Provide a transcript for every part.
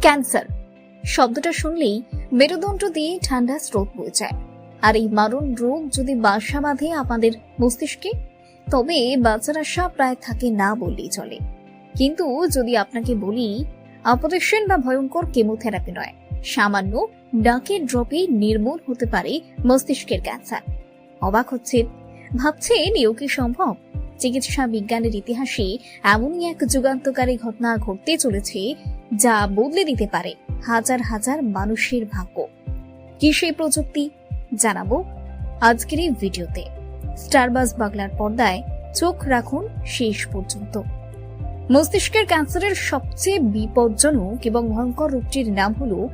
Cancer. শব্দটা শুনলেই মেরুদণ্ড দিয়ে ঠান্ডা স্রোত বয়ে যায়। আর এই মারণ রোগ যদি বাসা বাঁধে আমাদের মস্তিষ্কে, তবে বাঁচার আশা প্রায় থাকে না বললেই চলে। কিন্তু যদি আপনাকে বলি, অপারেশন বা ভয়ঙ্কর কেমোথেরাপি নয়, সামান্য ডাকের ড্রপে নির্মূল হতে পারে মস্তিষ্কের ক্যান্সার। অবাক হচ্ছেন, ভাবছেন এও কি সম্ভব? চিকিৎসা বিজ্ঞানের ইতিহাসে এমনই এক যুগান্তকারী ঘটনা ঘটতে চলেছে যা বদলে দিতে পারে হাজার হাজার মানুষের ভাগ্য। কি সেই প্রযুক্তি? জানাব আজকের এই ভিডিওতে। স্টারবাস বাংলার পর্দায় চোখ রাখুন শেষ পর্যন্ত। মস্তিষ্কের ক্যান্সারের সবচেয়ে বিপজ্জনক এবং ভয়ঙ্কর রোগটির নাম হল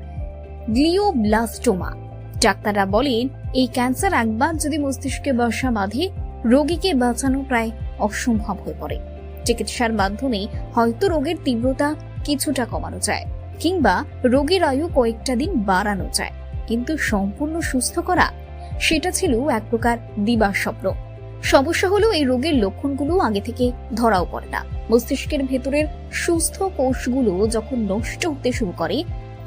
গ্লিওব্লাস্টোমা। ডাক্তাররা বলেন, এই ক্যান্সার একবার যদি মস্তিষ্কে বসা বাঁধে, রোগীকে বাঁচানো প্রায় অসম্ভব হয়ে পড়ে। চিকিৎসার মাধ্যমে হয়তো রোগের তীব্রতা কিছুটা কমানো যায়, কিংবা রোগীর আয়ু কয়েকটা দিন বাড়ানো যায়। কিন্তু সম্পূর্ণ সুস্থ করা, সেটা ছিল এক প্রকার দিবার স্বপ্ন। সমস্যা হলো এই রোগের লক্ষণগুলো আগে থেকে ধরাও পড়ে না। মস্তিষ্কের ভেতরের সুস্থ কোষগুলো যখন নষ্ট হতে শুরু করে,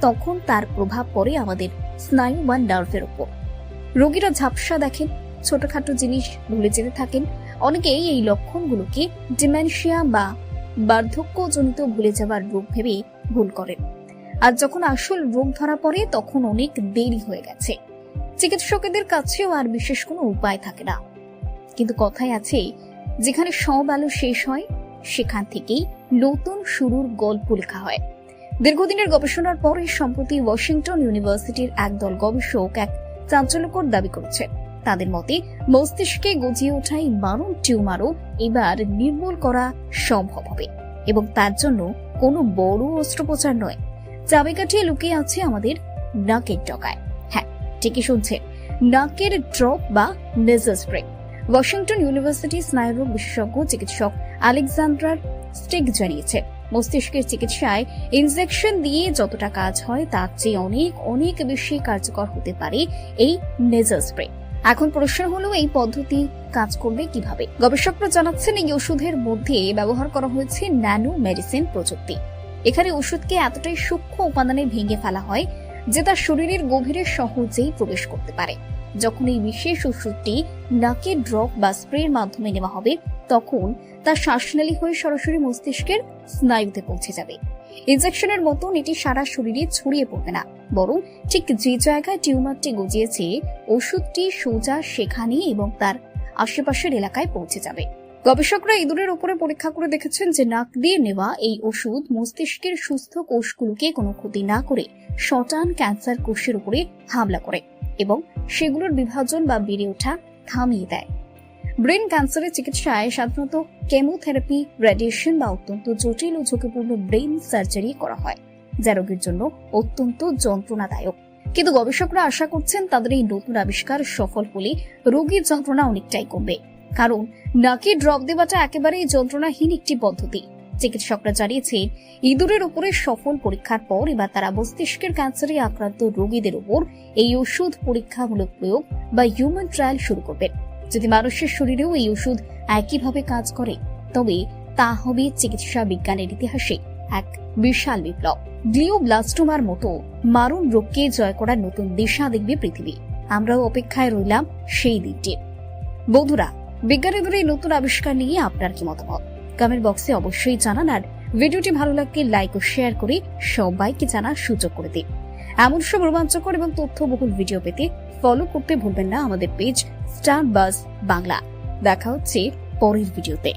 তখন তার প্রভাব পড়ে আমাদের স্নায়ু বা নার্ভের উপর রোগীরা ঝাপসা দেখেন, ছোটখাটো জিনিস ভুলে যেতে থাকেন। অনেকেই এই লক্ষণগুলোকে ডিমেনশিয়া বা বার্ধক্যজনিত ভুলে যাওয়ার রোগ ভেবে ভুল করেন। আর যখন আসল রোগ ধরা পড়ে, তখন অনেক দেরি হয়ে গেছে। চিকিৎসকেদের কাছেও আর বিশেষ কোনো উপায় থাকে না। কিন্তু কথায় আছে, যেখানে সব আলো শেষ হয়, সেখান থেকেই নতুন শুরুর গল্প লেখা হয়। দীর্ঘদিনের গবেষণার পরে সম্প্রতি ওয়াশিংটন ইউনিভার্সিটির একদল গবেষক এক চাঞ্চল্যকর দাবি করেছেন। তাদের মতে মস্তিষ্কে গজিয়ে ওঠা এই মারণ টিউমারও এবার নির্মূল করা সম্ভব হবে এবং তার জন্য কোনো বড় অস্ত্রোপচার নয়। চাবিকাঠি লুকিয়ে আছে আমাদের নাকের ডগায়। হ্যাঁ ঠিকই শুনছেন। নাকের ড্রপ বা নেজাল স্প্রে ওয়াশিংটন ইউনিভার্সিটি স্নায়ুরোগ বিশেষজ্ঞ চিকিৎসক আলেকজান্ড্রার স্টিক জানিয়েছে মস্তিষ্কের চিকিৎসায় ইনজেকশন দিয়ে যতটা কাজ হয় তার চেয়ে অনেক অনেক বেশি কার্যকর হতে পারে এই নেজাল স্প্রে এখন প্রশ্ন হলো, এই পদ্ধতি কাজ করবে কীভাবে? গবেষকরা জানাচ্ছেন, এই ওষুধের মধ্যে ব্যবহার করা হয়েছে ন্যানো মেডিসিন প্রযুক্তি। এখানে ওষুধকে এতটাই সূক্ষ্ম উপাদানে ভেঙে ফেলা হয় যে তার শরীরের গভীরে সহজেই প্রবেশ করতে পারে। যখন এই বিশেষ ওষুধটি নাকে ড্রপ বা স্প্রের মাধ্যমে নেওয়া হবে, তখন তা শ্বাসনালী হয়ে সরাসরি মস্তিষ্কের স্নায়ুতে পৌঁছে যাবে। ইনজেকশনের মতন এটি সারা শরীরে ছড়িয়ে পড়বে না। বরং ঠিক যে জায়গায় টিউমারটি গজিয়েছে, ওষুধটি সোজা সেখানে এবং তার আশেপাশের এলাকায় পৌঁছে যাবে। গবেষকরা ইঁদুরের উপরে পরীক্ষা করে দেখেছেন যে নাক দিয়ে নেওয়া এই ওষুধ মস্তিষ্কের সুস্থ কোষগুলোকে কোনো ক্ষতি না করে শটান ক্যান্সার কোষের উপরে হামলা করে এবং সেগুলোর বিভাজন বা বেড়ে ওঠা থামিয়ে দেয়। ব্রেন ক্যান্সারের চিকিৎসায় সাধারণত কেমোথেরাপি, রেডিয়েশন বা অত্যন্ত জটিল ও ঝুঁকিপূর্ণ ব্রেন সার্জারি করা হয়। যা রোগীর জন্য অত্যন্ত যন্ত্রণাদায়ক। কিন্তু গবেষকরা আশা করছেন তাদের এই নতুন আবিষ্কার সফল হলে রোগীর যন্ত্রণা অনেকটাই কমবে। কারণ নাকে ড্রপ দেওয়াটা একেবারেই যন্ত্রণাহীন একটি পদ্ধতি। চিকিৎসকরা জানিয়েছেন, ইঁদুরের উপরে সফল পরীক্ষার পর এবার তারা মস্তিষ্কের ক্যান্সারে আক্রান্ত রোগীদের উপর এই ওষুধ পরীক্ষামূলক প্রয়োগ বা হিউম্যান ট্রায়াল শুরু করবেন যদি মানুষের শরীরেও এই ওষুধ একইভাবে কাজ করে, তবে তা হবে চিকিৎসা বিজ্ঞানের ইতিহাসে এক বিশাল বিপ্লব। গ্লিওব্লাস্টোমার মতো মারণ রোগকে জয় করার নতুন দিশা দেখবে পৃথিবী। আমরাও অপেক্ষায় রইলাম সেই দিনটির বন্ধুরা, বিজ্ঞানীদের এই নতুন আবিষ্কার নিয়ে আপনার কি মতামত? কমেন্ট বক্সে অবশ্যই জানান আর ভিডিওটি ভালো লাগলে লাইক ও শেয়ার করে সবাইকে জানার সুযোগ করে দিন। এমন সব রোমাঞ্চকর এবং তথ্যবহুল ভিডিও পেতে ফলো করতে ভুলবেন না আমাদের পেজ স্টার বাস বাংলা দেখা হচ্ছে পরের ভিডিওতে